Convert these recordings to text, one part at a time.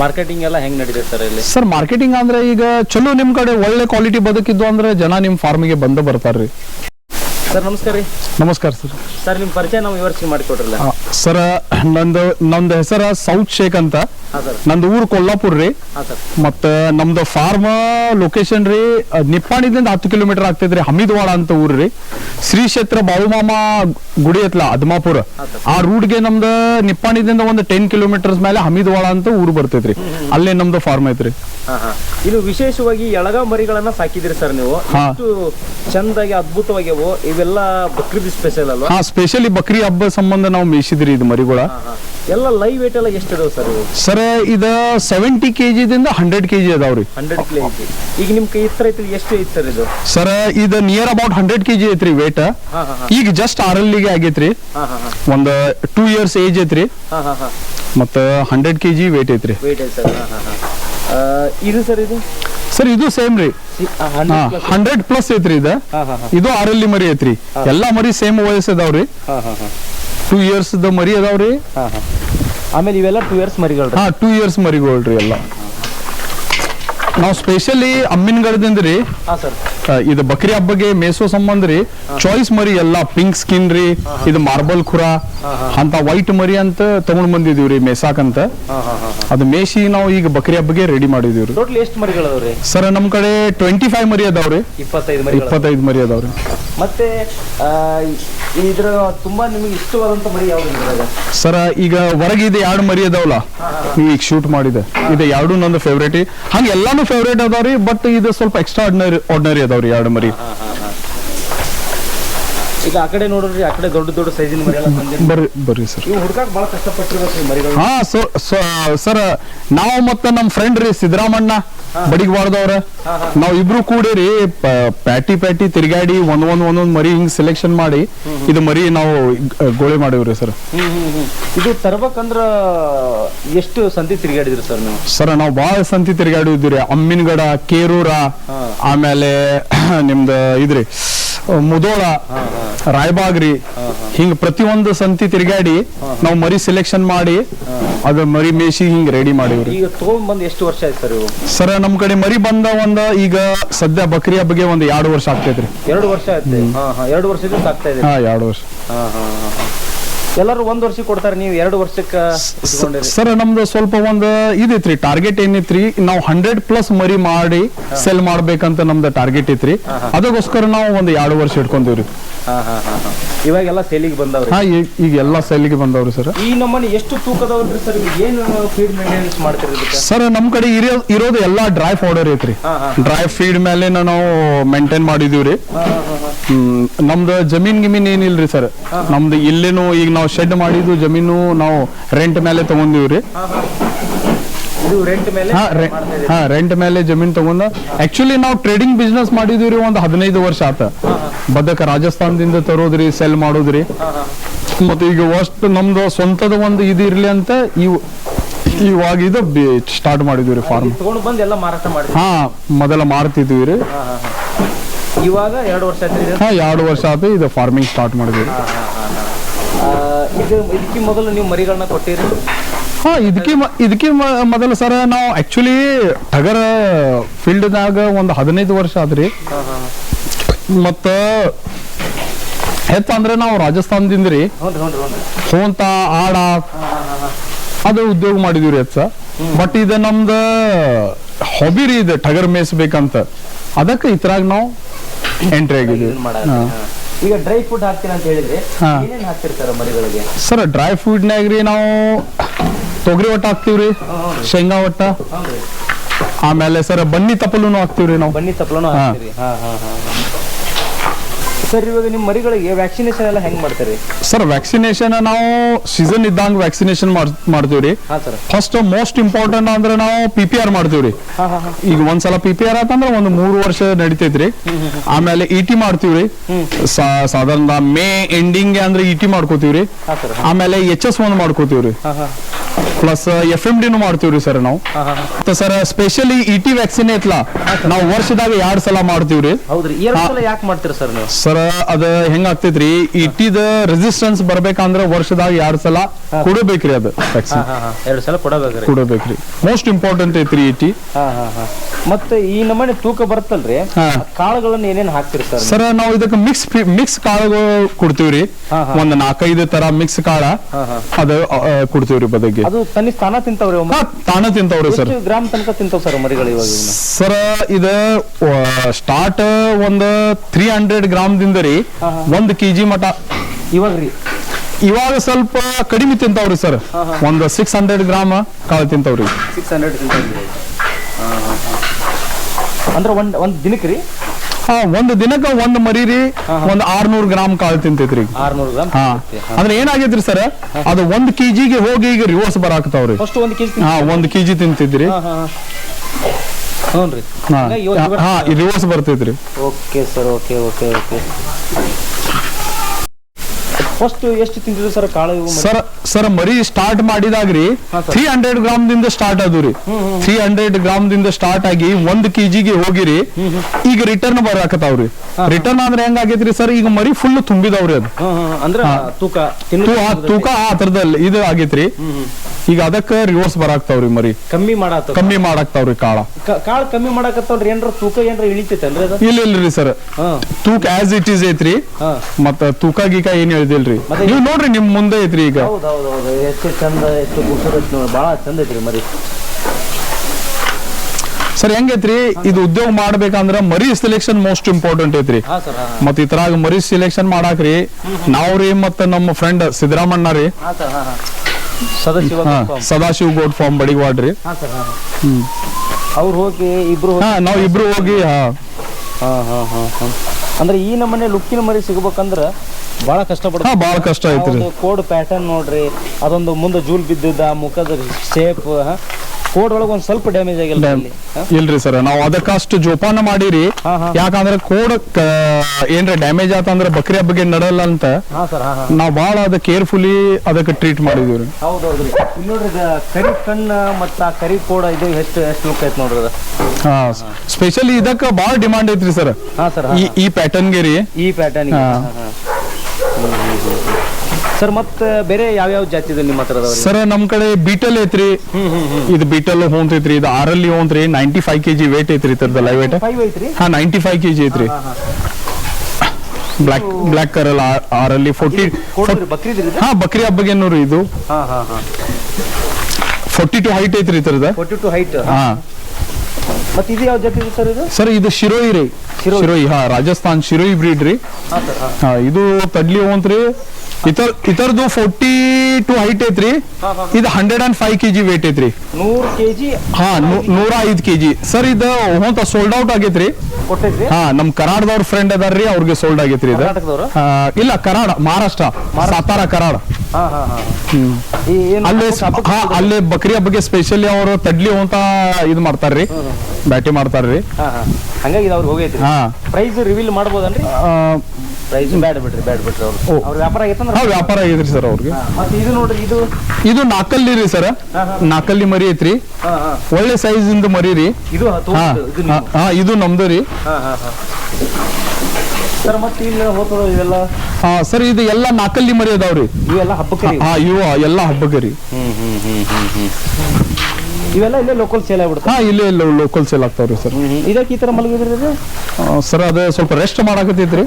Marketing ಎಲ್ಲ ಹೆಂಗ್ ನಡೀತದೆ ಸರ್ ಇಲ್ಲಿ? ಸರ್ ಮಾರ್ಕೆಟಿಂಗ್ ಅಂದ್ರೆ ಈಗ ಚಲೋ ನಿಮ್ ಕಡೆ ಒಳ್ಳೆ ಕ್ವಾಲಿಟಿ ಬದುಕಿದ್ದು ಅಂದ್ರೆ ಜನ ನಿಮ್ ಫಾರ್ಮಿಗೆ ಬಂದು ಬರ್ತಾರ್ರಿ. ಸರ್ ನಮಸ್ಕಾರ ರೀ. ನಮಸ್ಕಾರ ಸರ್. ಸರ್ ನಿಮ್ಮ ಪರಿಚಯ ನಾವು ವಿವರಿಸಿ ಮಾಡಿಕೊಡ್ರಲ್ಲ. ಸರ್ ನಂದು ನಮ್ದು ಹೆಸರ ಸೌತ್ ಶೇಖ್ ಅಂತ. ನಂದು ಊರು ಕೊಲ್ಲಾಪುರ ರೀ. ಸರ್. ಮತ್ತ ನಮ್ದು ಫಾರ್ಮ್ ಲೊಕೇಶನ್ ರೀ ನಿಪ್ಪಾಣಿದಿಂದ ಹತ್ತು ಕಿಲೋಮೀಟರ್ ಆಗ್ತೈತ್ರಿ ಹಮೀದ್ವಾಡ ಅಂತ ಊರ್ ರೀ. ಶ್ರೀ ಕ್ಷೇತ್ರ ಬಾಳುಮಾಮ ಗುಡಿ ಐತ್ಲ ಅದ್ಮಾಪುರ ಆ ರೂಟ್ಗೆ ನಮ್ದು ನಿಪ್ಪಾಣಿದಿಂದ ಒಂದು ಟೆನ್ ಕಿಲೋಮೀಟರ್ಸ್ ಮೇಲೆ ಹಮೀದ್ವಾಡ ಅಂತ ಊರು ಬರ್ತೈತ್ರಿ ಅಲ್ಲೇ ನಮ್ದು ಫಾರ್ಮ್ ಐತ್ರಿ ಇದು ವಿಶೇಷವಾಗಿ ಎಳಗ ಮರಿಗಳನ್ನ ಸಾಕಿದಿರಿ ಸರ್ ನೀವು. ಚಂದಾಗಿ ಅದ್ಭುತವಾಗಿ ಇವೆಲ್ಲ ಬಕ್ರೀದ್ ಸ್ಪೆಷಲ್ ಅಲ್ವಾ? ಸ್ಪೆಷಲಿ ಬಕ್ರಿ ಹಬ್ಬ ಸಂಬಂಧ ನಾವು ಮೇಯಿಸಿದ್ರಿ ಇದು ಮರಿಗಳ. ಎಲ್ಲ ಲೈವ್ ವೇಟ್ ಎಲ್ಲ ಎಷ್ಟು ಇದಾವೆ ಸರ್ ಇವು? ಸರ್ ಇದ ಸೆವೆಂಟಿ ಕೆಜಿ ದಿಂದ ಹಂಡ್ರೆಡ್ ಕೆಜಿ ಅದಾವ್ರಿ. ಹಂಡ್ರೆಡ್ ಕಿಲೋ ಐತಿ ಈಗ ನಿಮ್ ಕೈ ಇತ್ರ ಐತಿ ಎಷ್ಟು ಐತಿ ಸರ್ ಇದು ಸರ್ ಇದು ನಿಯರ್ ಅಬೌಟ್ ಹಂಡ್ರೆಡ್ ಕೆಜಿ ಐತ್ರಿ ವೇಟ್ ಹಾಂ ಹಾಂ ಹಾಂ. ಈಗ ಜಸ್ಟ್ ಆರ್ ಎಲ್ಗೆ ಆಗೈತ್ರಿ. ಒಂದ್ ಟೂ ಇಯರ್ಸ್ ಏಜ್ ಐತ್ರಿ. ಹಾಂ ಹಾಂ ಹಾಂ. ಮತ್ತ ಹಂಡ್ರೆಡ್ ಕೆಜಿ ವೇಟ್ ಐತ್ರಿ. ವೇಟ್ ಐತಿ ಸರ್ ಹಾಂ ಹಾಂ ಹಾಂ. ಇದು ಸರ್ ಇದು? ಸರ್ ಇದು ಸೇಮ್ ರೀ. ಹಂಡ್ರೆಡ್ ಪ್ಲಸ್ ಐತ್ರಿ. ಇದ. ಇದು ಆರ್ ಎಲ್ ಮರಿ ಐತ್ರಿ. ಎಲ್ಲಾ ಮರಿ ಸೇಮ್ ವಯಸ್ಸು ಅದಾವ್ರಿ. ಹಾಂ ಹಾಂ ಹಾಂ. ಟೂ ಇಯರ್ಸ್ ಮರಿ ಅದಾವ್ರಿ. ಹಾಂ ಹಾಂ. ಆಮೇಲೆ ಇವೆಲ್ಲ ಟೂ ಇಯರ್ಸ್ ಮರಿಗಳು ಟೂ ಇಯರ್ಸ್ ಮರಿಗಳ್ರಿ ಎಲ್ಲ. ನಾವು ಸ್ಪೆಷಲಿ ಅಮ್ಮಿನಗಡದಿಂದ ರೀ ಸರ್. ಇದು ಬಕ್ರಿ ಹಬ್ಬಗೆ ಮೇಸೋ ಸಂಬಂಧ ರೀ ಚಾಯ್ಸ್ ಮರಿ ಎಲ್ಲ ಪಿಂಕ್ ಸ್ಕಿನ್ ರೀ ಇದು ಮಾರ್ಬಲ್ ಖುರ ಅಂತ ವೈಟ್ ಮರಿ ಅಂತ ತಗೊಂಡ್ ಬಂದಿದೀವಿ ರೀ ಮೇಸಾಕಂತ ಅದು ಮೇಸಿ ನಾವು ಈಗ ಬಕ್ರಿ ಹಬ್ಬಗೆ ರೆಡಿ ಮಾಡಿದೀವಿ ಟೋಟಲ್ ಎಷ್ಟು ಸರ್ ನಮ್ ಕಡೆ ಟ್ವೆಂಟಿ ಫೈವ್ ಮರಿ ಅದಾವ್ರಿ. ಇಪ್ಪತ್ತೈದು ಮರಿ ಅದಾವ್ರಿ. ಮತ್ತೆ ಇದ್ರ ತುಂಬಾ ನಿಮಗೆ ಇಷ್ಟವಾದಂತ ಮರಿ ಯಾವ್ದು ಸರ್ ಈಗ ಹೊರಗೆ ಇದೆ ಎರಡು ಮರಿ ಅದಾವಲ್ಲ ಈಗ ಶೂಟ್ ಮಾಡಿದೆ. ಇದು ಎರಡು ನಂದು ಫೇವ್ರೇಟ್ ಹಂಗೆ ಎಲ್ಲಾನು ಫೇವ್ರೇಟ್ ಅದಾವ್ರಿ ಬಟ್ ಇದು ಸ್ವಲ್ಪ ಎಕ್ಸ್ಟ್ರಾ ಆರ್ಡಿನರಿ ಆರ್ಡಿನರಿ ಅದಾವ್ರಿ ಎರಡು ಮರಿ. ಈಗ ಆ ಕಡೆ ನೋಡ್ರಿ ಆ ಕಡೆ ದೊಡ್ಡ ದೊಡ್ಡ ಸೈಜಿನ ಮರಿ ಎಲ್ಲ ಬಂದಿದೆ. ಬರ್ರಿ ಬರ್ರಿ ಸರ್. ನೀವು ಹುಡ್ಕಾಕ್ ಬಹಳ ಕಷ್ಟಪಟ್ಟಿರ್ಬೇಕು ಮರಿಗಳು. ಹಾ ಸರ್ ನಾವು ಮತ್ತೆ ನಮ್ಮ ಫ್ರೆಂಡ್ ರೀ ಸಿದ್ದರಾಮಣ್ಣ ಬಡಿಗ್ ಬಾರ್ದವ್ರ ನಾವ್ ಇಬ್ರು ಕೂಡಿರಿ ರೀ ಪ್ಯಾಟಿ ಪ್ಯಾಟಿ ತಿರ್ಗಾಡಿ ಒಂದ್ ಒಂದ್ ಒಂದೊಂದ್ ಮರಿ ಹಿಂಗ್ ಸೆಲೆಕ್ಷನ್ ಮಾಡಿ ಇದು ಮರಿ ನಾವು ಗೋಳಿ ಮಾಡಿವ್ರಿ ಸರ್. ಇದು ತರ್ಬೇಕಂದ್ರ ಎಷ್ಟು ಸಂತಿ ತಿರುಗಾಡಿದ್ರಿ ಸರ್ ನೀವು? ಸರ್ ನಾವು ಬಹಳ ಸಂತಿ ತಿರ್ಗಾಡಿದ್ರಿ ಅಮ್ಮಿನಗಡ ಕೇರೂರ ಆಮೇಲೆ ನಿಮ್ದ ಇದ್ರಿ ಮುದೋಳ. ರಾಯಬಾಗ್ರಿ. ಹಿಂಗ್ ಪ್ರತಿಯೊಂದು ಸಂತಿ ತಿರುಗಾಡಿ ನಾವು ಮರಿ ಸೆಲೆಕ್ಷನ್ ಮಾಡಿ ಅದ ಮರಿ ಮೇಸಿ ಹಿಂಗ್ ರೆಡಿ ಮಾಡಿವ್ರಿ. ಈಗ ತಗೊಂಡ್ ಬಂದ್ ಎಷ್ಟು ವರ್ಷ ಆಯ್ತು ಸರ್ ಇವು? ಸರ್ ನಮ್ ಕಡೆ ಮರಿ ಬಂದ ಒಂದ ಈಗ ಸದ್ಯ ಬಕ್ರಿ ಹಬ್ಬಗೆ ಒಂದ್ ಎರಡು ವರ್ಷ ಆಗ್ತೈತ್ರಿ. ಎರಡು ವರ್ಷ ಆಯ್ತು? ಹಾ ಹಾ ಎರಡು ವರ್ಷದಿಂದ ಇದೆ. ಹಾ ಎರಡು ವರ್ಷ. ಹಾ ಹಾ. ಎಲ್ಲರೂ ಒಂದ್ ವರ್ಷ ಕೊಡ್ತಾರೆ ನೀವು ಎರಡು ವರ್ಷಕ್ಕೆ ಇಟ್ಕೊಂಡಿರಿ. ಸರ್ ನಮ್ದು ಸ್ವಲ್ಪ ಒಂದು ಇದೈತ್ರಿ ಟಾರ್ಗೆಟ್ ಏನೈತ್ರಿ ನಾವು ಹಂಡ್ರೆಡ್ ಪ್ಲಸ್ ಮರಿ ಮಾಡಿ ಸೆಲ್ ಮಾಡ್ಬೇಕಂತ ನಮ್ದು ಟಾರ್ಗೆಟ್ ಐತ್ರಿ ಅದಕ್ಕೋಸ್ಕರ ನಾವು ಒಂದು ಎರಡು ವರ್ಷ ಇಟ್ಕೊಂತೀವ್ರಿ. ಹಾ ಹಾ ಹಾ ಹಾ. ಇವಾಗೆಲ್ಲ ಸೇಲಿಗೆ ಬಂದವ್ರಿ. ಹಾ ಈಗ ಈಗ ಎಲ್ಲಾ ಸೆಲ್ಗೆ ಬಂದವ್ರಿ ಸರ್. ಈ ನಮ್ಮನೆ ಎಷ್ಟು ತೂಕದವ್ರಿ ಸರ್ ಏನು ಫೀಡ್ ಮೇಂಟೆನೆನ್ಸ್ ಮಾಡ್ತೀರಿ ಇದಕ್ಕೆ? ಸರ್ ನಮ್ ಕಡೆ ಇರೋ ಇರೋದು ಎಲ್ಲಾ ಡ್ರೈ ಪೌಡರ್ ಐತ್ರಿ. ಹಾ ಹಾ ಡ್ರೈ ಫೀಡ್ ಮೇಲೆ ನಾವು ಮೇಂಟೈನ್ ಮಾಡಿದೀವ್ರಿ ಹ್ಮ್, ನಮ್ದು ಜಮೀನ್ ಗಿಮೀನ್ ಏನಿಲ್ರಿ ಸರ್. ನಮ್ದು ಇಲ್ಲೇನು ಈಗ ನಾವು ಶೆಡ್ ಮಾಡಿದ್ದು ಜಮೀನು ನಾವು ರೆಂಟ್ ಮೇಲೆ ತಗೊಂಡಿವ್ರಿ ಹಾ, ರೆಂಟ್ ಮೇಲೆ ಜಮೀನ್ ತಗೊಂಡ. ಆಕ್ಚುಲಿ ನಾವು ಟ್ರೇಡಿಂಗ್ ಬಿಸ್ನೆಸ್ ಮಾಡಿದ್ವಿ ರೀ ಒಂದು ಹದಿನೈದು ವರ್ಷ ಆತ. ಬದಕ ರಾಜಸ್ಥಾನದಿಂದ ತರೋದ್ರಿ ಸೆಲ್ ಮಾಡೋದ್ರಿ. ಮತ್ತೆ ಈಗ ಅಷ್ಟು ನಮ್ದು ಸ್ವಂತದ ಒಂದು ಇದು ಇರ್ಲಿ ಅಂತ ಇವ್ ಇವಾಗ ಇದು ಸ್ಟಾರ್ಟ್ ಮಾಡಿದೀವ್ರಿ ಫಾರ್ಮ್ ಇಲ್ಲಿ ತಗೊಂಡ್ ಬಂದು ಎಲ್ಲ ಮಾರಾಟ ಮಾಡಿ ಹಾ ಮೊದಲ ಮಾರ್ತಿದ್ವಿ ರೀ. ಇವಾಗ ಎರಡು ವರ್ಷ ಆಯ್ತು ಇದು? ಹಾ ಎರಡು ವರ್ಷ ಆತು ಇದು ಫಾರ್ಮಿಂಗ್ ಸ್ಟಾರ್ಟ್ ಮಾಡಿದ್ವಿ. ಇದು ಇದಕ್ಕೆ ಮೊದಲು ನೀವು ಮರಿಗಳನ್ನ ಕೊಟ್ಟಿರಿ. ಹಾ ಇದಕ್ಕೆ ಇದಕ್ಕೆ ಮೊದಲು ಸರ ನಾವು ಆಕ್ಚುಲಿ ಟಗರ ಫೀಲ್ಡ್ನಾಗ ಒಂದು ಹದಿನೈದು ವರ್ಷ ಆದ್ರಿ. ಮತ್ತ ಹೆತ್ತ ಅಂದ್ರೆ ನಾವು ರಾಜಸ್ಥಾನದಿಂದ ರೀ ಹೋಂತ ಆಡ ಅದು ಉದ್ಯೋಗ ಮಾಡಿದೀವಿ ಹೆಚ್ಚ ಬಟ್ ಇದು ನಮ್ದು ಹಾಬಿ ರೀ ಇದು ಟಗರ್ ಮೇಯಿಸ್ಬೇಕಂತ. ಅದಕ್ಕೆ ಇದ್ರಾಗ ನಾವು ಎಂಟ್ರಿ ಆಗಿದ್ದೀವಿ. ಈಗ ಡ್ರೈ ಫುಡ್ ಹಾಕ್ತೀನಿ ಅಂತ ಹೇಳಿದ್ರೆ. ಏನೇನ್ ಹಾಕ್ತೀರಿ ಸರ್ ಮರಿಗಳಿಗೆ? ಸರ್ ಡ್ರೈ ಫ್ರೂಟ್ ರೀ ನಾವು ತೊಗರಿ ಒಟ್ಟ ಹಾಕ್ತಿವ್ರಿ ಶೇಂಗಾ ಒಟ್ಟ ಆಮೇಲೆ ಸರ್ ಬನ್ನಿ ತಪ್ಪಲು ಹಾಕ್ತಿವ್ರಿ ನಾವು. ಬನ್ನಿ ತಪ್ಪಲು. ಹಾಕ್ತೀರಿ. ಹಾ ಹಾ ಹಾ. ಸರ್ ಇವಾಗ ನಿಮ್ಮ ಮರಿಗಳಿಗೆ ವ್ಯಾಕ್ಸಿನೇಷನ್ ಎಲ್ಲ ಹೆಂಗ್ ಮಾಡ್ತೀರಿ? ಸರ್ ವ್ಯಾಕ್ಸಿನೇಷನ್ ನಾವು ಸೀಸನ್ ಇದ್ದಂಗ ವ್ಯಾಕ್ಸಿನೇಷನ್ ಹಾ ಸರ್ ಫಸ್ಟ್ ಮೋಸ್ಟ್ ಇಂಪಾರ್ಟೆಂಟ್ ಅಂದ್ರೆ ನಾವು ಪಿ ಪಿ ಆರ್ ಮಾಡ್ತೀವ್ರಿ ಈಗ ಒಂದ್ಸಲ ಪಿ ಪಿ ಆರ್ ಆತಂದ್ರ ಒಂದು ಮೂರು ವರ್ಷ ನಡಿತೈತ್ರಿ ಆಮೇಲೆ ಇ ಟಿ ಮಾಡ್ತೀವ್ರಿ ಸಾಧಾರಣ ಮೇ ಎಂಡಿಂಗ್ ಅಂದ್ರೆ ಇ ಟಿ ಮಾಡ್ಕೋತೀವ್ರಿ ಆಮೇಲೆ ಎಚ್ ಎಸ್ ಒಂದ್ ಮಾಡ್ಕೋತೀವ್ರಿ ಪ್ಲಸ್ ಎಫ್ ಎಂ ಡಿನೂ ಮಾಡ್ತೀವ್ರಿ ಸರ್ ನಾವು. ಮತ್ತೆ sir specially E T vaccine ಐತ್ಲಾ ನಾವು ವರ್ಷದಾಗ ಎರಡ್ ಸಲ ಮಾಡ್ತೀವ್ರಿ ಯಾಕೆ ಮಾಡ್ತೀರಿ ಸರ್ ಸರ್ ಅದ ಹೆಂಗ್ ಆಗ್ತೈತ್ರಿ? ಇಟಿದ ರೆಸಿಸ್ಟೆನ್ಸ್ ಬರ್ಬೇಕಂದ್ರ ವರ್ಷದಾಗ ಎರಡ್ ಸಲ ಕೊಡಬೇಕ್ರಿ ಅದ ಎರಡು ಸಲ ಕೊಡಬೇಕ್ರಿ. ಕೊಡಬೇಕ್ರಿ. ಮೋಸ್ಟ್ ಇಂಪಾರ್ಟೆಂಟ್ ಐತ್ರಿ ಇಟ್ಟಿ. ಮತ್ತೆ ಈ ನಮೂನೆ ತೂಕ ಬರ್ತಲ್ರಿ. ಕಾಳುಗಳನ್ನ ಏನೇನ್ ಹಾಕ್ತಿರಿ ಸರ್ ಸರ್ ನಾವು ಇದಕ್ಕೆ ಮಿಕ್ಸ್ ಮಿಕ್ಸ್ ಕಾಳುಗಳು ಕೊಡ್ತೀವ್ರಿ. ಒಂದ್ ನಾಲ್ಕೈದು ತರ ಮಿಕ್ಸ್ ಕಾಳ. ಅದ ಕೊಡ್ತೀವ್ರಿ ಬದಗ್ಗೆ ಅದು ತನ್ನ ಸ್ಥಾನ ತಿಂತಾವ್ರಿ ತಾನ ತಿಂತಾವ್ರಿ ಸರ್. ಗ್ರಾಮ ಗ್ರಾಮ್ ತನಕ ತಿಂತಾವ್ ಸರ್ ಮರಿಗಳು ಇವಾಗ ಸರ್ ಇದ ಸ್ಟಾರ್ಟ್ ಒಂದ್ ತ್ರೀ ಹಂಡ್ರೆಡ್ ಗ್ರಾಮ್ ದಿಂದ ರೀ. ಒಂದ್ ಕೆಜಿ ಮಟ ಇವಾಗ ರೀ. ಇವಾಗ ಸ್ವಲ್ಪ ಕಡಿಮೆ ತಿಂತಾವ್ರಿ ಸರ್. ಒಂದು ಸಿಕ್ಸ್ ಹಂಡ್ರೆಡ್ ಗ್ರಾಮ್ ಕಾಳು ತಿಂತಾವ್ರಿ. ಸಿಕ್ಸ್ ಹಂಡ್ರೆಡ್ ಅಂದ್ರೆ ಒಂದ್ ಒಂದ್ ದಿನಕ್ಕೆ ರೀ? ಹಾ ಒಂದ್ ದಿನಕ್ಕ ಒಂದ್ ಮರಿ ರೀ. ಒಂದ್ ಆರ್ನೂರ್ ಗ್ರಾಮ್ ಕಾಳು ತಿಂತೈತ್ರಿ. ಆರ್ನೂರು ಗ್ರಾಮ್ ಹಾ. ಅಂದ್ರೆ ಏನಾಗೈತ್ರಿ ಸರ್? ಅದು ಒಂದ್ ಕೆಜಿಗೆ ಹೋಗಿ ಈಗ ರಿವರ್ಸ್ ಬರಾಕತಾವ್ರಿ ಫಸ್ಟ್ ಒಂದ್ ಕೆಜಿ ಹಾ ಒಂದ್ ಕೆಜಿ ತಿಂತಿದ್ರಿ. ಹ್ಞೂ ರೀ ಹಾಂ ರಿವರ್ಸ್ ಬರ್ತೈತ್ರಿ. Okay sir okay okay okay. First ಎಷ್ಟು ತಿಂತಿದ್ರು ಸರ್ ಕಾಳು? ಸರ್ ಸರ್ ಮರಿ ಸ್ಟಾರ್ಟ್ ಮಾಡಿದಾಗ್ರಿ. ತ್ರೀ ಹಂಡ್ರೆಡ್ ಗ್ರಾಮ್ ದಿಂದ ಸ್ಟಾರ್ಟ್ ಅದು ರೀ. ತ್ರೀ ಹಂಡ್ರೆಡ್ ಗ್ರಾಮ್ ದಿಂದ ಸ್ಟಾರ್ಟ್ ಆಗಿ ಒಂದ್ ಕೆಜಿಗೆ ಹೋಗಿರಿ ಈಗ ರಿಟರ್ನ್ ಬರಾಕತಾವ್ರಿ ರಿಟರ್ನ್ ಅಂದ್ರೆ ಹೆಂಗ್ ಆಗೈತ್ರಿ ಸರ್? ಈಗ ಮರಿ ಫುಲ್ ತುಂಬಿದಾವ್ರಿ ಅದು. ಅಂದ್ರೆ. ತೂಕ ತೂಕ ಆ ತರದಲ್ಲಿ ಇದು ಆಗೈತ್ರಿ. ಈಗ ಅದಕ್ಕ ರಿವರ್ಸ್ ಬರಾಕ್ತಾವ್ರಿ ಮರಿ. ಕಮ್ಮಿ ಮಾಡಾಕ ಕಮ್ಮಿ ಮಾಡಾಕ್ತಾವ್ರಿ ಕಾಳ. ಕಾಳ ಕಮ್ಮಿ ಮಾಡಾಕತ್ತವ್ರಿ. ಏನ್ರ ತೂಕ ಏನ್ರ ಇಳಿತೈತೆ ಅದು? ಇಲ್ಲ ಇಲ್ರಿ ಸರ್. ತೂಕ ಆಸ್ ಇಟ್ ಈಸ್ ಐತ್ರಿ. ಮತ್ತ ತೂಕ ಗೀಕ ಏನ್ ಹೇಳ್ದಿಲ್ರಿ? ನೀವು ನೋಡ್ರಿ ನಿಮ್ ಮುಂದೆ ಐತ್ರಿ ಈಗ. ಹೌದು ಹೌದು ಹೌದು. ಎಷ್ಟು ಚಂದ ಎಷ್ಟು ನೋಡಿ. ಭಾಳ ಚಂದ ಐತ್ರಿ ಮರಿ. ಸರ್ ಹೆಂಗೈತ್ರಿ ಇದು ಉದ್ಯೋಗ ಮಾಡ್ಬೇಕಂದ್ರ ಮರಿ ಸೆಲೆಕ್ಷನ್ ಮೋಸ್ಟ್ ಇಂಪಾರ್ಟೆಂಟ್ ಐತ್ರಿ. ಹಾ ಸರ್ ಹಾ ಮತ್ ಇತರಾಗ ಮರಿ ಸೆಲೆಕ್ಷನ್ ಮಾಡಾಕ್ರಿ. ನಾವ್ರಿ ಮತ್ತ ನಮ್ಮ ಫ್ರೆಂಡ್ ಸಿದ್ದರಾಮಣ್ಣ ರೀ. ಹಾ ಸರ್ ಹಾ ಹಾ. ಸದಾಶಿವ ಹಾ, ಫಾರ್ಮ್. ಸದಾಶಿವ್ ಗೋಡ್ ಫಾರ್ಮ್ ಬಡಿವಾಡ್ರಿ ಹಾ ಸರ್ ಹಾ ಅವ್ರು ಹೋಗಿ ಇಬ್ರು ಹಾ ನಾವ್ ಇಬ್ರು ಹೋಗಿ ಹಾ. ಹಾ ಹಾ ಹಾ ಹಾ. ಅಂದ್ರೆ ಈ ನಮ್ಮನೆ ಲುಕ್ಕಿನ ಮರಿ ಸಿಗ್ಬೇಕಂದ್ರ ಬಹಳ ಕಷ್ಟ ಹಾ ಬಾಳ ಕಷ್ಟ ಐತ್ರಿ. ಕೋಡ್ ಪ್ಯಾಟರ್ನ್ ನೋಡ್ರಿ ಅದೊಂದು ಮುಂದೆ ಜೂಲ್ ಬಿದ್ದಿದ್ದ ಮುಖದ ಶೇಪ್ ಕೋಡ್ ಒಳಗೆ ಒಂದ್ ಸ್ವಲ್ಪ ಡ್ಯಾಮೇಜ್ ಆಗಿಲ್ಲ ಇಲ್ಲಿ? ಇಲ್ರಿ ಸರ್ ನಾವು ಅದಕ್ಕಷ್ಟು ಜೋಪಾನ ಮಾಡಿರಿ. ಯಾಕಂದ್ರೆ ಹಾ. ಯಾಕಂದ್ರ ಕೋಡ್ ಏನ್ರ ಡ್ಯಾಮೇಜ್ ಆತಂದ್ರ ಬಕ್ರಿ ಹಬ್ಬಗೆ ನಡಲ್ಲ ಅಂತ ಹಾ ಸರ್ ಹಾ ಹಾ. ನಾವ್ ಬಹಳ ಅದ ಕೇರ್ಫುಲಿ ಅದಕ್ಕೆ ಟ್ರೀಟ್ ಮಾಡಿದೀವ್ರಿ ಹೌದೌದ್ರಿ. ಇಲ್ಲಿ ನೋಡ್ರಿ ಇದು ಕರಿ ಕಣ್ಣ ಮತ್ತ ಆ ಕರಿ ಕೋಡ ಇದು ಎಷ್ಟು ಎಷ್ಟು ಲುಕ್ ಐತಿ ನೋಡ್ರಿ ಅದು. ಹಾ ಸ್ಪೆಷಲಿ ಇದಕ್ಕ ಬಹಳ ಡಿಮಾಂಡ್ ಐತ್ರಿ ಸರ್ ಹಾ ಸರ್ ಈ ಈ ಪ್ಯಾಟರ್ನ್ಗೆ ರೀ. ಈ ಪ್ಯಾಟರ್ನ್ ಹಾ. ಸರ್ ಮತ್ತೆ ಬೇರೆ ಯಾವ್ಯಾವ ಯಾವ ಜಾತಿದಲ್ಲಿ ನಿಮ್ಮ ಹತ್ರ ಅದಾವ್ರಿ ಸರ್ ನಮ್ ಕಡೆ ಬೀಟಲ್ ಐತ್ರಿ. ಇದು ಬೀಟಲ್ ಹೊಂತೈತ್ರಿ ಇದು ಆರಲ್ಲಿ ಹೊಂತ್ರಿ ನೈಂಟಿ ಫೈವ್ ಕೆಜಿ ವೇಟ್ ಐತ್ರಿ ಇತರದ ಲೈವ್ ವೇಟ್ ಫೈವ್ ಐತ್ರಿ? ಹಾ ನೈಂಟಿ ಫೈವ್ ಕೆಜಿ ಐತ್ರಿ. ಬ್ಲಾಕ್ ಬ್ಲಾಕ್ ಕರಲ್ ಆರಲ್ಲಿ ಫೋರ್ಟಿ ಬಕ್ರೀದ್ ಹಾ ಬಕ್ರಿ ಹಬ್ಬಗೆ ನೋಡ್ರಿ ಇದು ಫೋರ್ಟಿ ಟು ಹೈಟ್ ಐತ್ರಿ ಇತರದ ಫೋರ್ಟಿ ಟು ಹೈಟ್ ಹಾ. ಮತ್ತೆ ಇದು ಯಾವ ಜಾತಿ ಸರ್ ಇದು? ಸರ್ ಇದು ಶಿರೋಯಿ ರೀ. ಶಿರೋಯಿ. ಹಾ ರಾಜಸ್ಥಾನ್ ಶಿರೋಯಿ ಬ್ರೀಡ್ ರೀ. ಹಾ ಇದು ತಡ್ಲಿ ಹೋಂತ್ರಿ ಇತರ ಇತರದು ಫೋರ್ಟಿ ಟು ಹೈಟ್ ಐತ್ರಿ. ಇದು hundred and five KG weight ಐತ್ರಿ ನೂರು ಕೆಜಿ ಹಾ ನೂರ ಐದ್ ಕೆಜಿ ಸರ್ ಇದು ಹೋಂತ ಸೋಲ್ಡ್ ಔಟ್ ಆಗೈತ್ರಿ ಹಾ ನಮ್ ಕರಾಡದವ್ರ ಫ್ರೆಂಡ್ ಅದಾರ್ರಿ ಅವ್ರಿಗೆ ಸೋಲ್ಡ್ ಆಗೈತ್ರಿ ಇದು. ಇಲ್ಲ ಕರಾಡ ಮಹಾರಾಷ್ಟ್ರ. ಸಾತಾರ ಕರಾಡ. ಅಲ್ಲೇ ಅಲ್ಲೇ ಬಕ್ರಿ ಹಬ್ಬಗೆ ಸ್ಪೆಷಲಿ ಅವರು ತಡ್ಲಿ ಅಂತ ಇದು ಮಾಡ್ತಾರ್ರಿ. ಬ್ಯಾಟಿ ಮಾಡ್ತಾರ್ರಿ. ಹಂಗಾಗಿ ಅವ್ರಿಗೆ ಹೋಗೈತಿ ಹಾ. ಪ್ರೈಸ್ ರಿವೀಲ್ ಮಾಡ್ಬೋದನ್ರಿ? ಪ್ರೈಸ್ ಬ್ಯಾಡ್ ಬಿಡ್ರಿ ಬ್ಯಾಡ್ ಬಿಡ್ರಿ ಅವ್ರು. ಅವ್ರ ವ್ಯಾಪಾರ ಆಗೈತಂದ್ರ ವ್ಯಾಪಾರ ಆಗೈತ್ರಿ ಸರ್ ಅವ್ರಿಗೆ. ಮತ್ತೆ ಇದು ನೋಡ್ರಿ ಇದು ಇದು ನಾಕಲ್ಲಿ ರೀ ಸರ್. ನಾಕಲ್ಲಿ ಮರಿ ಐತ್ರಿ. ಒಳ್ಳೆ ಸೈಜ್ ಇಂದ ಮರಿ ರೀ. ಇದು ಹಾ ಇದು ನಮ್ದು. ರೀ. ಸರ್ ಮತ್ತೆ ಇಲ್ಲಿ ಹೋಗ್ತದ ಇವೆಲ್ಲ? ಹಾ ಸರ್ ಇದು ಎಲ್ಲ ನಾಕಲ್ಲಿ ಮರಿ ಅದಾವ್ರಿ ಇವೆಲ್ಲ ಹಬ್ಬಕ್ಕೆ ಹಾ ಇವು ಎಲ್ಲ ಹಬ್ಬಕ್ಕೆ ರೀ. ಹ್ಮ್ ಹ್ಮ್ ಹ್ಮ್ ಹ್ಮ್ ಹ್ಮ್. ಇವೆಲ್ಲ ಇಲ್ಲೇ ಲೋಕಲ್ ಸೇಲ್ ಆಗ್ಬಿಡ್ತಾವ ಹಾ ಇಲ್ಲೇ ಲೋಕಲ್ ಸೇಲ್ ಆಗ್ತಾವ್ರಿ ಸರ್. ಇದಕ್ಕೆ ಈ ತರ ಮಲಗಿದ್ರಿ ಇದು ಸರ್ ಅದ ಸ್ವಲ್ಪ ರೆಸ್ಟ್ ಮಾಡಾಕತ್ತೈತ್ರಿ.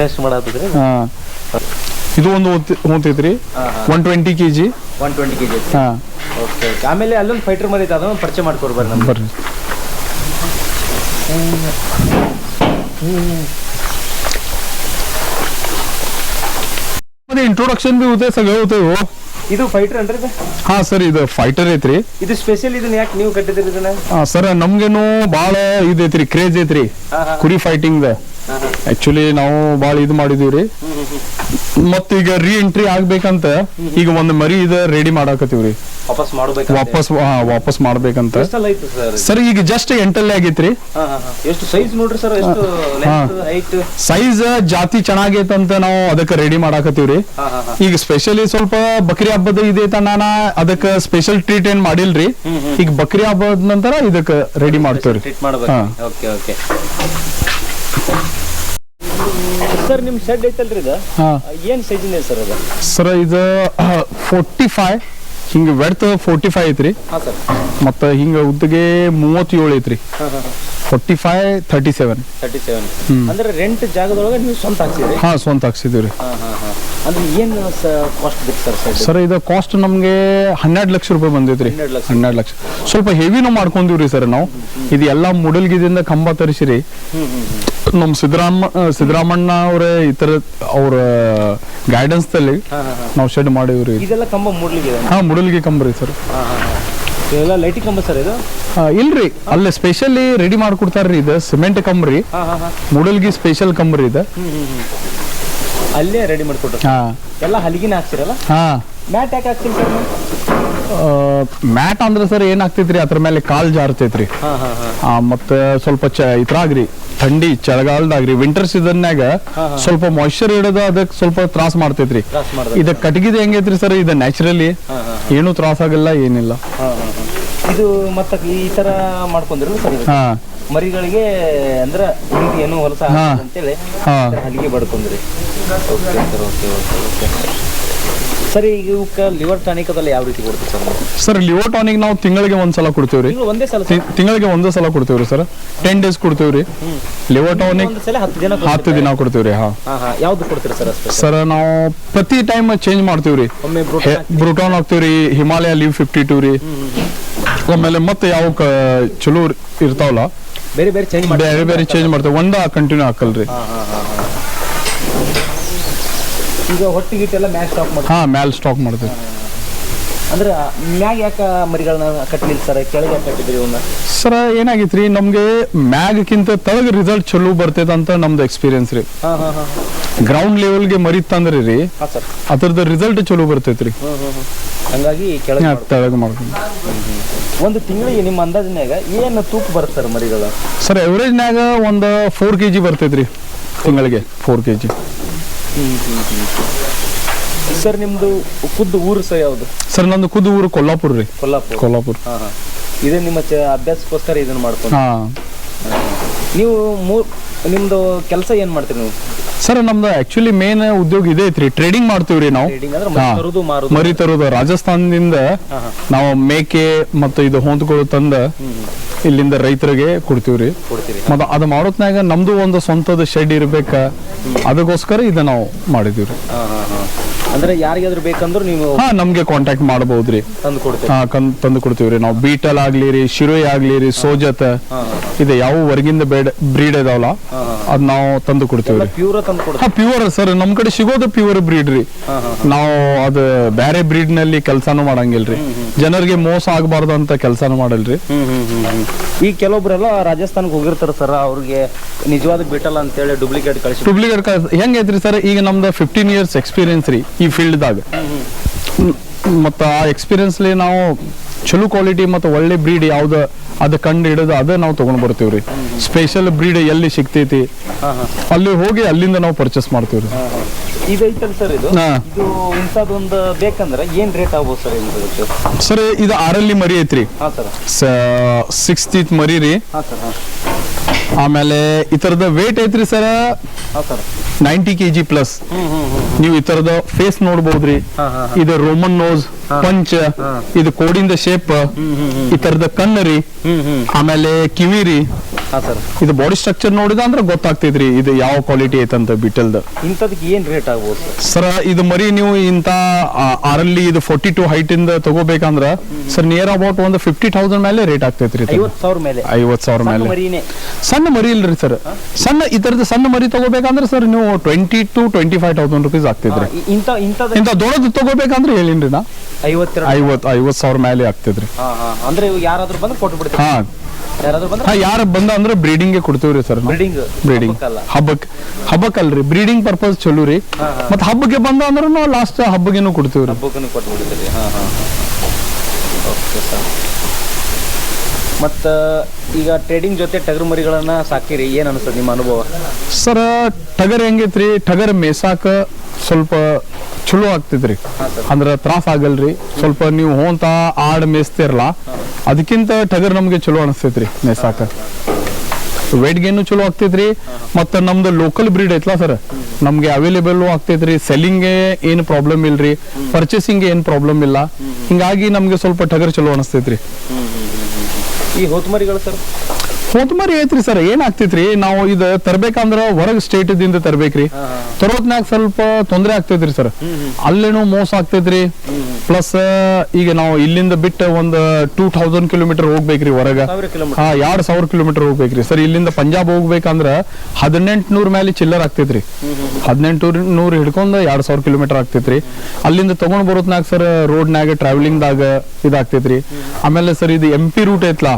ರೆಸ್ಟ್ ಮಾಡತ್ತಿದ್ರಿ ಹಾ. ಇದು ಒಂದು ಹೊಂತೈತ್ರಿ. One twenty K G one twenty K G ಹಾ. ಓಕೆ ಆಮೇಲೆ ಅಲ್ಲೊಂದು ಫೈಟರ್ ಮರಿ ಅದನ್ನ ಪರಿಚಯ ಮಾಡ್ಕೊಡ್ಬಾರ್ದು ನಮ್ಗೆ. ಬರ್ರಿ. इंट्रोडक्शन भी होते सगळे होते हो ಇದು ಫೈಟರ್ ಅನ್ರಿ ಇದು ಹಾ ಸರ್ ಇದು ಫೈಟರ್ ಐತ್ರಿ ಇದು ಸ್ಪೆಷಲ್ ಇದನ್ನ ಯಾಕೆ ನೀವು ಕಟ್ಟಿದಿರಿ ಇದನ್ನ ಸರ್ ನಮ್ಗೇನು ಬಾಳ ಇದೈತ್ರಿ ಕ್ರೇಜ್ ಐತ್ರಿ ಹಾ, ಹಾ. ಕುರಿ ಫೈಟಿಂಗ್ ಹಾ, ಹಾ. ಆಕ್ಚುಲಿ ನಾವು ಬಾಳ ಇದು ಮಾಡಿದೀವ್ರಿ ಮತ್ತೀಗ ರೀ ಎಂಟ್ರಿ ಆಗ್ಬೇಕಂತ ಈಗ ಒಂದ್ ಮರಿ ಇದ ರೆಡಿ ಮಾಡಾಕತ್ತೀವ್ರಿ. ವಾಪಸ್ ಮಾಡ್ಬೇಕು ವಾಪಸ್ ಹಾ, ವಾಪಸ್ ಮಾಡ್ಬೇಕಂತ. ಎಷ್ಟೆಲ್ಲ ಐತೆ ಸರ್? ಸರ್ ಈಗ ಜಸ್ಟ್ ಎಂಟಲ್ಲೇ ಆಗೈತ್ರಿ. ಎಷ್ಟು ಸೈಜ್ ನೋಡ್ರಿ ಸರ್? ಎಷ್ಟು ಸೈಜ್ ಜಾತಿ ಚೆನ್ನಾಗೈತಂತ ನಾವು ಅದಕ್ಕೆ ರೆಡಿ ಮಾಡಾಕತ್ತೀವ್ರಿ. ಹಾ ಹಾ ಹಾ. ಈಗ ಸ್ಪೆಷಲಿ ಸ್ವಲ್ಪ ಬಕ್ರಿ ಹಬ್ಬದ ಇದೆ ತನಾನ ಅದಕ್ಕ ಸ್ಪೆಷಲ್ ಟ್ರೀಟ್ ಏನ್ ಮಾಡಿಲ್ರಿ. ಈಗ ಬಕ್ರಿ ಹಬ್ಬದ ನಂತರ ಇದಕ್ಕೆ ರೆಡಿ ಮಾಡ್ತೇವ್ರಿ. ಟ್ರೀಟ್ ಮಾಡ್ಬೇಕು ಹಾ. ಓಕೆ ಓಕೆ ಸರ್ ನಿಮ್ಮ ಶೆಡ್ ಐತಲ್ರಿ ಇದು? ಹಾ. ಏನ್ ಸೈಜ್ ಇದೆ ಸರ್ ಅದು? ಸರ್ ಇದು ಫೋರ್ಟಿ ಫೈವ್ ಹಿಂಗ ವೆಡ್ತ್ ಫೋರ್ಟಿ ಫೈವ್ ಐತ್ರಿ. ಹಾ ಸರ್. ಮತ್ತ ಹಿಂಗ ಉದ್ದಗೆ ಮೂವತ್ತೇಳು ಐತ್ರಿ. ಹಾ ಹಾ forty five thirty seven thirty seven ಅಂದ್ರೆ ರೆಂಟ್ ಜಾಗದೊಳಗೆ ನೀವು ಸ್ವಂತ ಹಾಕ್ಸಿದ್ರಿ? ಹಾ ಸ್ವಂತ ಹಾಕ್ಸಿದೀವ್ರಿ ಹಾ ಹಾ ಹಾ. ಅಂದ್ರೆ ಏನ್ ಕಾಸ್ಟ್ ಬೇಕು ಸರ್ ಸರ್ ಇದು ಕಾಸ್ಟ್ ನಮಗೆ ಹನ್ನೆರಡು ಲಕ್ಷ ರೂಪಾಯಿ ಬಂದೈತ್ರಿ. ಹನ್ನೆರಡು ಲಕ್ಷ. ಹನ್ನೆರಡು ಲಕ್ಷ. ಸ್ವಲ್ಪ ಹೆವಿನೂ ಮಾಡ್ಕೊಂಡಿವ್ರಿ ಸರ್ ನಾವು. ಇದು ಎಲ್ಲಾ ಮುಡಲ್ಗಿದಿಂದ ಕಂಬ ತರಿಸಿರಿ. ನಮ್ ಸಿದ್ದರಾಮ ಸಿದ್ದರಾಮಣ್ಣ ಅವರ ಇತರ ಅವ್ರ ಗೈಡೆನ್ಸ್ ದಲ್ಲಿ ಹಾ ನಾವು ಶೆಡ್ ಮಾಡಿವ್ರಿ. ಇದೆಲ್ಲ ಕಂಬ ಹಾ ಮುಡಲ್ಗಿ ಕಂಬ ಸರ್. ಹಾ ಹಾ ಇದೆಲ್ಲ ಲೈಟಿಂಗ್ ಕಂಬ ಸರ್ ಇದು? ಇಲ್ರಿ. ಅಲ್ಲೇ ಸ್ಪೆಷಲಿ ರೆಡಿ ಮಾಡ್ಕೊಡ್ತಾರ್ರಿ ಇದು ಸಿಮೆಂಟ್ ಕಂಬ್ರಿ. ಮುಡಲ್ಗಿ ಸ್ಪೆಷಲ್ ಕಂಬ್ರಿ ಇದು. ಅಲ್ಲೇ ರೆಡಿ ಮಾಡ್ಕೊಟ್ರು ಹಾ. ಎಲ್ಲ ಹಲಿಗಿನ ಹಾಕ್ತಿರಲ್ಲ ಹಾ. ಮ್ಯಾಟ್ ಯಾಕೆ ಹಾಕ್ತೀನಿ ಸರ್ ಮ್ಯಾಟ್ ಅಂದ್ರೆ ಸರ್ ಏನಾಗ್ತೈತ್ರಿ ಅದ್ರ ಮೇಲೆ ಕಾಲ್ ಜಾರ್ತೈತ್ರಿ. ಹಾ ಹಾ ಹಾ. ಆ, ಮತ್ತ ಸ್ವಲ್ಪ ಚ ಇದ್ರಾಗ್ರಿ ಥಂಡಿ ಚಳಿಗಾಲದಾಗ್ರಿ ವಿಂಟರ್ ಸೀಸನ್ನಾಗ. ಸ್ವಲ್ಪ ಮಾಯಿಶ್ಚರ್ ಇಡೋದು ಅದಕ್ಕೆ ಸ್ವಲ್ಪ ತ್ರಾಸ ಮಾಡ್ತೈತ್ರಿ. ತ್ರಾಸ್ ಇದ ಕಟಗಿದ ಹೆಂಗೈತ್ರಿ ಸರ್? ಇದು ನ್ಯಾಚುರಲಿ ಏನು ತ್ರಾಸ್ ಆಗಲ್ಲ ಏನಿಲ್ಲ. ಹಾ ಹಾ ಹಾ. ಇದು ಮತ್ತೆ ಈ ತರ ಮಾಡ್ಕೊಂಡಿರಲ್ಲ ಸರ್ ಹಾ. ಮರಿಗಳಿಗೆ ಅಂದ್ರ ಹಿಂದಿ ಏನು ಹೊಲಸ. ಆಗ್ತದೆ ಅಂತೇಳಿ ಹಲಿಗೆ ಬಡ್ಕೊಂಡ್ರಿ. Okay sir okay okay okay sir ಈಗ ಇವಕ್ಕೆ ಲಿವರ್ ಟಾನಿಕ್ ಅದೆಲ್ಲ ಯಾವ ರೀತಿ ಕೊಡ್ತೀವಿ ಸರ್ ನೀವು? ಸರ್ ಲಿವೋಟಾನಿಕ್ ನಾವು ತಿಂಗಳಿಗೆ ಒಂದ್ಸಲ ಕೊಡ್ತೇವ್ರಿ. ರೀ ಒಂದೇ ಸಲ ತಿಂಗಳಿಗೆ ಒಂದೇ ಸಲ ಕೊಡ್ತೇವ್ರಿ ಸರ್ ಟೆನ್ ಡೇಸ್ ಕೊಡ್ತೇವ್ರಿ. ಲಿವೋಟಾನಿಕ್ ಒಂದು ಸಲ ಹತ್ತು ದಿನ ಹತ್ತು ದಿನ ಕೊಡ್ತೇವ್ರಿ ಹಾ. ಹಾ ಹಾ. ಯಾವ್ದು ಕೊಡ್ತೀರಾ ಸರ್ ಅಷ್ಟೇ? ಸರ್ ನಾವು ಪ್ರತಿ ಟೈಮ್ ಚೇಂಜ್ ಮಾಡ್ತೇವ್ರಿ. ಒಮ್ಮೆ ಬ್ರೋಟ ಬ್ರೂಟಾನ್ ರೀ ಹಿಮಾಲಯ ಲೀವ್ ಫಿಫ್ಟಿ ಟೂ ರೀ. ಆಮೇಲೆ ಮತ್ತೆ ಯಾವ ಕ- ಚಲೋ ಇರ್ತಾವಲ್ಲ ಬೇರೆ ಬೇರೆ ಚೇಂಜ್ ಮಾಡಿ ಬೇರೆ ಬೇರೆ ಚೇಂಜ್ ಮಾಡ್ತೇವೆ ಒಂದ ಕಂಟಿನ್ಯೂ ಹಾಕಲ್ರಿ. ಈಗ ಹೊಟ್ಟಿ ಗಿಟ್ಟೆಲ್ಲ ಮ್ಯಾಲ್ ಸ್ಟಾಪ್ ಮಾಡ್ತೀವಿ ಹಾ ಮ್ಯಾಲ್ ಸ್ಟಾಕ್ ಮಾಡ್ತೇವೆ. ಅಂದ್ರೆ ಮ್ಯಾಗ ಯಾಕೆ ಮರಿಗಳನ್ನ ಕಟ್ಟಲಿಲ್ಲ ಸರ್? ಕೆಳಗೆ ಯಾಕೆ ಕಟ್ಟಿದ್ರಿ ಇವನ್ನ ಸರ ಏನಾಗಿತ್ರಿ? ನಮ್ಗೆ ಮ್ಯಾಗಕ್ಕಿಂತ ತಳಗ ರಿಸಲ್ಟ್ ಚಲೋ ಬರ್ತೈತೆ ಅಂತ ನಮ್ದು ಎಕ್ಸ್ಪೀರಿಯನ್ಸ್ ರೀ. ಹಾ ಹಾ ಹಾ. ಗ್ರೌಂಡ್ ಲೆವೆಲ್ಗೆ ಮರಿ ತಂದ್ರಿ ರೀ. ಸರ್. ಅದ್ರದ್ದು ರಿಸಲ್ಟ್ ಚಲೋ ಬರ್ತೈತ್ರಿ ಹಂಗಾಗಿ ಕೆಳಗೆ. ತಳಗ ಮಾಡ್ಕೊಂಡು ಒಂದು ತಿಂಗಳಿಗೆ ನಿಮ್ಮ ಅಂದಾಜಿನಾಗ ಏನು ತೂಕ ಬರುತ್ತೆ ಸರ್ ಮರಿಗಳು? ಸರ್ ಎವರೇಜ್ನಾಗ ಒಂದು ಫೋರ್ ಕೆ ಜಿ ಬರ್ತೈತ್ರಿ ತಿಂಗಳಿಗೆ ಫೋರ್ ಕೆ ಜಿ ಸರ್ ನಿಮ್ದು ಖುದ್ದು ಊರು ಸರ್ ಯಾವುದು? ಸರ್ ನಂದು ಖುದ್ದು ಊರು ಕೊಲ್ಲಾಪುರ ರೀ. ಕೊಲ್ಲಾಪುರ. ಕೊಲ್ಲಾಪುರ. ಹಾ ಹಾ. ಇದೇ ನಿಮ್ಮ ಚ- ಅಭ್ಯಾಸಕ್ಕೋಸ್ಕರ ಇದನ್ನ ಮಾಡ್ಕೊಂಡು ಹಾ. ನೀವು ಮೂರ್ ನಿಮ್ದು ಕೆಲಸ ಏನ್ ಮಾಡ್ತೀರಿ ನೀವು? ಸರ್ ನಮ್ದು ಆಕ್ಚುಲಿ ಮೇನ್ ಉದ್ಯೋಗ ಇದೆ ಐತ್ರಿ. ಟ್ರೇಡಿಂಗ್ ಮಾಡ್ತೀವ್ರಿ ನಾವು. ಅಂದ್ರೆ ಮರಿ ಹಾ. ತರೋದು ಮಾರೋದು. ಮರಿ ತರೋದು. ರಾಜಸ್ಥಾನದಿಂದ ಹಾ ಹಾ. ನಾವು ಮೇಕೆ ಮತ್ತು ಇದು ಹೊಂದ್ಗಳು ತಂದ. ಇಲ್ಲಿಂದ ರೈತರಿಗೆ ಕೊಡ್ತೀವ್ರಿ ಕೊಡ್ತೀರಿ ಮತ್ತು ಅದು ಮಾಡೋತ್ನಾಗ ನಮ್ದು ಒಂದು ಸ್ವಂತದ ಶೆಡ್ ಇರ್ಬೇಕ. ಅದಕ್ಕೋಸ್ಕರ ಇದು ನಾವು ಮಾಡಿದೀವ್ರಿ ಹಾ ಹಾ ಹಾ. ಅಂದ್ರೆ ಯಾರಿಗಾದ್ರೂ ಬೇಕಂದ್ರು ನೀವು ಹಾ ನಮ್ಗೆ ಕಾಂಟ್ಯಾಕ್ಟ್ ಮಾಡಬಹುದ್ರಿ ತಂದು ಕೊಡ್ತೀವಿ. ಹಾ ಕನ್ ತಂದು ಕೊಡ್ತೀವ್ರಿ. ನಾವು ಬೀಟಲ್ ಆಗ್ಲಿ ರೀ ಶಿರೋಯ್ ಆಗ್ಲಿ ರೀ ಸೋಜತ್ ಇದೆ ಯಾವ ಹೊರಗಿಂದ ಬೇಡ ಬ್ರೀಡ್ ಇದಾವಲ್ಲ ಅದ್ ನಾವು ತಂದು ಕೊಡ್ತೀವ್ರಿ. ಪ್ಯೂರ ತಂದು ಹಾ ಪ್ಯೂರ್ ಸರ್ ನಮ್ ಕಡೆ ಸಿಗೋದು ಪ್ಯೂರ್ ಬ್ರೀಡ್ ರೀ. ನಾವು ಅದು ಬೇರೆ ಬ್ರೀಡ್ನಲ್ಲಿ ಕೆಲಸನೂ ಮಾಡಂಗಿಲ್ರಿ. ಜನರಿಗೆ ಮೋಸ ಆಗಬಾರ್ದು ಅಂತ ಕೆಲಸನೂ ಮಾಡಲ್ರಿ. ಈ ಕೆಲವೊಬ್ರೆಲ್ಲ ರಾಜಸ್ಥಾನಕ್ಕೆ ಹೋಗಿರ್ತಾರ ಸರ್ ಅವ್ರಿಗೆ ನಿಜವಾದ ಬಿಟ್ಟಲ್ಲ ಅಂತೇಳಿ ಡೂಪ್ಲಿಕೇಟ್ ಕಳಿಸಿ ಡೂಪ್ಲಿಕೇಟ್ ಹೆಂಗೈತ್ರಿ ಸರ್ ಈಗ ನಮ್ದು ಫಿಫ್ಟೀನ್ ಇಯರ್ಸ್ ಎಕ್ಸ್ಪೀರಿಯನ್ಸ್ ರೀ. ಈ ಫೀಲ್ಡ್ದಾಗ ಮತ್ತು ಆ ಎಕ್ಸ್ಪೀರಿಯನ್ಸ್ಲಿ ನಾವು ಚಲೋ ಕ್ವಾಲಿಟಿ ಮತ್ತು ಒಳ್ಳೆ ಬ್ರೀಡ್ ಯಾವ್ದು ಅದು ಕಂಡು ಹಿಡಿದು ಅದೇ ನಾವು ತೊಗೊಂಡು ಬರ್ತೀವಿ ರೀ. ಸ್ಪೆಷಲ್ ಬ್ರೀಡ್ ಎಲ್ಲಿ ಸಿಗ್ತೈತಿ? ಅಲ್ಲಿ ಹೋಗಿ ಅಲ್ಲಿಂದ ನಾವು ಪರ್ಚೇಸ್ ಮಾಡ್ತೀವಿ ರೀ. ಸರ್ ಇದು? ಹಾ. ಇದು ಇಂಥದ್ದೊಂದು ಬೇಕಂದ್ರೆ ಏನ್ ರೇಟ್ ಆಗ್ಬೋದು ಸರ್ ಇದಕ್ಕೆ? ಸರ್ ಇದು ಆರಲ್ಲಿ ಮರಿ ಐತ್ರಿ. ಹಾ ಸರ್. ಸಿಕ್ಸ್ ಟೀತ್ ಮರಿ ರೀ. ಆಮೇಲೆ ಈ ಥರದ ವೇಟ್ ಐತ್ರಿ sir ninety K G plus ನೀವು ಈ ತರದ ಫೇಸ್ ನೋಡ್ಬೋದ್ರಿ. ಇದು ರೋಮನ್ ನೋಸ್ ಪಂಚ್ ಇದು ಕೋಡಿಂದ ಶೇಪ್ ಈ ತರದ ಕಣ್ಣರಿ ಆಮೇಲೆ ಕಿವಿರಿ. ಇದು ಬಾಡಿ ಸ್ಟ್ರಕ್ಚರ್ ನೋಡಿದ ಅಂದ್ರೆ ಗೊತ್ತಾಗ್ತೈತ್ರಿ ಇದು ಯಾವ ಕ್ವಾಲಿಟಿ ಐತಂತ ಬಿಟಲ್ದ ಇಂಥದಕ್ಕೆ ಏನ್ ರೇಟ್ ಆಗ್ಬೋದು ಸರ್? ಇದು ಮರಿ ನೀವು ಇಂತ ಆರಲ್ಲಿ ಇದು ಫೋರ್ಟಿ ಟು ಹೈಟ್ ಇಂದ ತಗೋಬೇಕಂದ್ರ ಸರ್ ನಿಯರ್ ಅಬೌಟ್ ಒಂದು ಫಿಫ್ಟಿ ತೌಸಂಡ್ ಮೇಲೆ ರೇಟ್ ಆಗ್ತೈತ್ರಿ ಐವತ್ ಸಾವಿರ ಸಣ್ಣ ಮೇಲೆ. ಸಣ್ಣ ಮರಿ ಇಲ್ರಿ ಸರ್. ಸಣ್ಣ ಈ ತರದ ಸಣ್ಣ ಮರಿ ತಗೋಬೇಕಂದ್ರೆ ಸರ್ ನೀವು twenty two twenty five thousand rupees ಆಗ್ತೈತ್ರಿ ಇಂಥ ಇಂಥದ ಇಂತ ದೊಡ್ಡದು ತಗೋಬೇಕಂದ್ರೆ ಹೇಳಿನ್ರಿ ನಾ. ಐವತ್ತೆರಡು. ಐವತ್ ಐವತ್ ಸಾವಿರ ಮೇಲೆ ಆಗ್ತದ್ರಿ ಹಾ ಹಾ ಅಂದ್ರೆ ಇವು ಯಾರಾದ್ರೂ ಬಂದ್ರೆ ಕೊಟ್ಟು ಬಿಡ್ತೀವಿ ಹಾ. ಯಾರಾದ್ರೂ ಬಂದ್ರೆ ಹಾ ಯಾರು ಬಂದ ಅಂದ್ರೆ ಬ್ರೀಡಿಂಗ್ ಕೊಡ್ತೀವ್ರಿ ಸರ್ ಬ್ರೀಡಿಂಗ್ ಬ್ರೀಡಿಂಗ್ ಹಬ್ಬಕ್ ಹಬ್ಬಕ್ಕಲ್ರಿ ಬ್ರೀಡಿಂಗ್ ಪರ್ಪಸ್ ಚಲೋ ರೀ. ಮತ್ ಹಬ್ಬಕ್ಕೆ ಬಂದ ಅಂದ್ರೆ ನಾವು ಲಾಸ್ಟ್ ಹಬ್ಬಗೇನು ಕೊಡ್ತೀವ್ರಿ ಹಬ್ಬಕ್ಕೂ ಕೊಟ್ಟು ಬಿಡ್ತೀರಿ. ಹಾಂ ಹಾಂ ಓಕೆ ಸರ್ ಮತ್ತು ಈಗ ಟ್ರೇಡಿಂಗ್ ಜೊತೆ ಟಗರು ಮರಿಗಳನ್ನ ಸಾಕಿರಿ ಏನು ಅನಿಸ್ತದೆ ನಿಮ್ಮ ಅನುಭವ? ಸರ್ ಟಗರ್ ಹೆಂಗೈತ್ರಿ? ಟಗರ್ ಮೇಸಾಕ ಸ್ವಲ್ಪ ಚಲೋ ಆಗ್ತೈತ್ರಿ. ಅಂದ್ರೆ ತ್ರಾಸ ಆಗಲ್ರಿ. ಸ್ವಲ್ಪ ನೀವು ಹೋಂತ ಆಡ್ ಮೇಯ್ಸ್ತಿರಲ್ಲ ಅದಕ್ಕಿಂತ ಟಗರ್ ನಮ್ಗೆ ಚಲೋ ಅನಿಸ್ತೈತ್ರಿ ಮೇಸಾಕ ವೇಟ್ ಗೇನು ಚಲೋ ಆಗ್ತೈತ್ರಿ, ಮತ್ತ ನಮ್ದು ಲೋಕಲ್ ಬ್ರೀಡ್ ಐತ್ಲಾ ಸರ್ ನಮ್ಗೆ ಅವೈಲೇಬಲ್ ಆಗ್ತೈತ್ರಿ. ಸೆಲ್ಲಿಂಗ್ ಏನ್ ಪ್ರಾಬ್ಲಮ್ ಇಲ್ರಿ. ಪರ್ಚೇಸಿಂಗ್ ಏನ್ ಪ್ರಾಬ್ಲಮ್ ಇಲ್ಲ. ಹಿಂಗಾಗಿ ನಮ್ಗೆ ಸ್ವಲ್ಪ ಟಗರ್ ಚಲೋ ಅನಿಸ್ತೈತ್ರಿ ಈ ಹೊತ್ಮರಿಗಳು ಸರ್ ಹೋದ್ಮರಿ ಐತ್ರಿ ಸರ್ ಏನ್ ಆಗ್ತೈತ್ರಿ? ನಾವು ಇದು ತರ್ಬೇಕಂದ್ರ ಹೊರಗೆ ಸ್ಟೇಟ್ ದಿಂದ ತರ್ಬೇಕ್ರಿ. ತರೋತ್ನಾಗ ಸ್ವಲ್ಪ ತೊಂದರೆ ಆಗ್ತೈತ್ರಿ ಸರ್. ಅಲ್ಲೇನೋ ಮೋಸ ಆಗ್ತೈತ್ರಿ. ಪ್ಲಸ್ ಈಗ ನಾವು ಇಲ್ಲಿಂದ ಬಿಟ್ಟು ಒಂದು ಟೂ ಥೌಸಂಡ್ ಕಿಲೋಮೀಟರ್ ಹೋಗ್ಬೇಕ್ರಿ ಹೊರಗ. ಹಾ ಎರಡ್ ಸಾವಿರ ಕಿಲೋಮೀಟರ್ ಹೋಗ್ಬೇಕ್ರಿ. ಸರ್ ಇಲ್ಲಿಂದ ಪಂಜಾಬ್ ಹೋಗ್ಬೇಕಂದ್ರ ಹದಿನೆಂಟು ನೂರ್ ಮೇಲೆ ಚಿಲ್ಲರ್ ಆಗ್ತೈತ್ರಿ. ಹದಿನೆಂಟು ನೂರ್ ಹಿಡ್ಕೊಂಡ್ ಎರಡ್ ಸಾವಿರ ಕಿಲೋಮೀಟರ್ ಆಗ್ತೈತ್ರಿ. ಅಲ್ಲಿಂದ ತಗೊಂಡ್ ಬರೋತ್ನಾಗ ಸರ್ ರೋಡ್ನಾಗ ಟ್ರಾವೆಲಿಂಗ್ ದಾಗ ಇದಾಗ್ತೈತ್ರಿ. ಆಮೇಲೆ ಸರ್ ಇದು ಎಂ ಪಿ ರೂಟ್ ಐತ್ಲಾ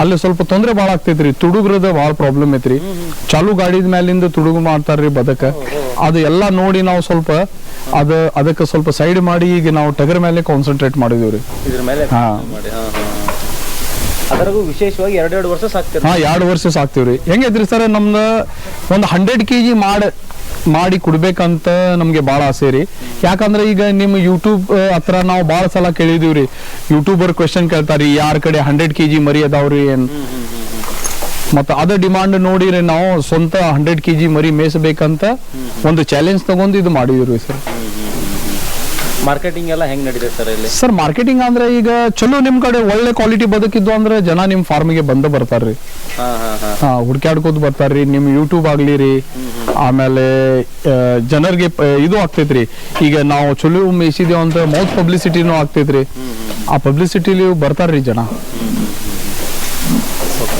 ಅಲ್ಲಿ ಸ್ವಲ್ಪ ತೊಂದ್ರೆ ಬಾಳ ಆಗ್ತೈತ್ರಿ ತುಡುಗ್ರದ ಬಹಳ ಪ್ರಾಬ್ಲಮ್ ಐತ್ರಿ. ಚಾಲು ಗಾಡಿದ ಮ್ಯಾಲಿಂದ ತುಡುಗು ಮಾಡ್ತಾರ್ರಿ ಬದಕ. ಅದು ಎಲ್ಲ ನೋಡಿ ನಾವು ಸ್ವಲ್ಪ ಅದ ಅದಕ್ಕೆ ಸ್ವಲ್ಪ ಸೈಡ್ ಮಾಡಿ ಈಗ ನಾವು ಟಗರ್ ಮೇಲೆ ಕಾನ್ಸಂಟ್ರೇಟ್ ಮಾಡಿದೀವ್ರಿ ಇದ್ರ ಮೇಲೆ ಹಾ. ಅದರಾಗೂ ವಿಶೇಷವಾಗಿ ಎರಡೆರಡು ವರ್ಷ ಸಾಕ್ತೀರಿ. ಹಾ ಎರಡು ವರ್ಷ ಸಾಕ್ತಿವ್ರಿ ಹೆಂಗೈತ್ರಿ ಸರ್ ನಮ್ದು ಒಂದು ಹಂಡ್ರೆಡ್ ಕೆ ಜಿ ಮಾಡ ಮಾಡಿ ಕೊಡ್ಬೇಕಂತ ನಮ್ಗೆ ಭಾಳ ಆಸೆ ರೀ. ಯಾಕಂದ್ರೆ ಈಗ ನಿಮ್ಮ ಯೂಟ್ಯೂಬ್ ಹತ್ರ ನಾವು ಭಾಳ ಸಲ ಕೇಳಿದೀವ್ರಿ ಯೂಟ್ಯೂಬರ್ ಕ್ವೆಶನ್ ಕೇಳ್ತಾರಿ ಯಾರ ಕಡೆ ಹಂಡ್ರೆಡ್ ಕೆ ಜಿ ಮರಿ ಅದಾವ್ರಿ ಏನ್? ಮತ್ತ ಅದ ಡಿಮಾಂಡ್ ನೋಡಿರಿ ನಾವು ಸ್ವಂತ ಹಂಡ್ರೆಡ್ ಕೆ ಜಿ ಮರಿ ಮೇಯಿಸ್ಬೇಕಂತ ಒಂದು ಚಾಲೆಂಜ್ ತಗೊಂಡು ಇದು ಮಾಡಿದ್ರು ಸರ್. ಮಾರ್ಕೆಟಿಂಗ್ ಎಲ್ಲ ಹೆಂಗ್ ನಡೀತದೆ ಸರ್ ಇಲ್ಲಿ? ಸರ್ ಮಾರ್ಕೆಟಿಂಗ್ ಅಂದ್ರೆ ಈಗ ಚಲೋ ನಿಮ್ ಕಡೆ ಒಳ್ಳೆ ಕ್ವಾಲಿಟಿ ಬದುಕಿದ್ದು ಅಂದ್ರೆ ಜನ ನಿಮ್ ಫಾರ್ಮಿಗೆ ಬಂದು ಬರ್ತಾರ್ರಿ. ಹಾಂ ಹಾಂ ಹಾಂ. ಹಾ ಹುಡ್ಕ್ಯಾಡ್ಕೋತ ಬರ್ತಾರ್ರಿ ನಿಮ್ ಯೂಟ್ಯೂಬ್ ಆಗ್ಲಿ ರೀ. ಆಮೇಲೆ ಜನರಿಗೆ ಇದು ಆಗ್ತೈತ್ರಿ. ಈಗ ನಾವು ಚಲೋ ಮೇಯಿಸಿದೇವ್ ಅಂತ ಮೌತ್ ಪಬ್ಲಿಸಿಟಿನೂ ಆಗ್ತೈತ್ರಿ. ಆ ಪಬ್ಲಿಸಿಟಿಲಿ ಬರ್ತಾರ್ರಿ ಜನ.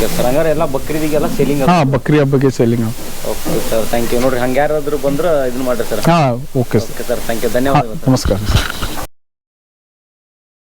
Okay sir. ಹಂಗಾರೆ ಎಲ್ಲ ಬಕ್ರೀದಿಗೆಲ್ಲ ಸೇಲಿಂಗ್ ಹಾ ಬಕ್ರಿ ಹಬ್ಬಕ್ಕೆ selling okay sir thank you ನೋಡ್ರಿ ಹಂಗೆ ಯಾರಾದ್ರೂ ಬಂದ್ರೆ ಇದನ್ನ ಮಾಡ್ರಿ ಸರ್ ಹಾ okay sir okay sir thank you ಧನ್ಯವಾದ ಧನ್ಯವಾದಗಳು ನಮಸ್ಕಾರ.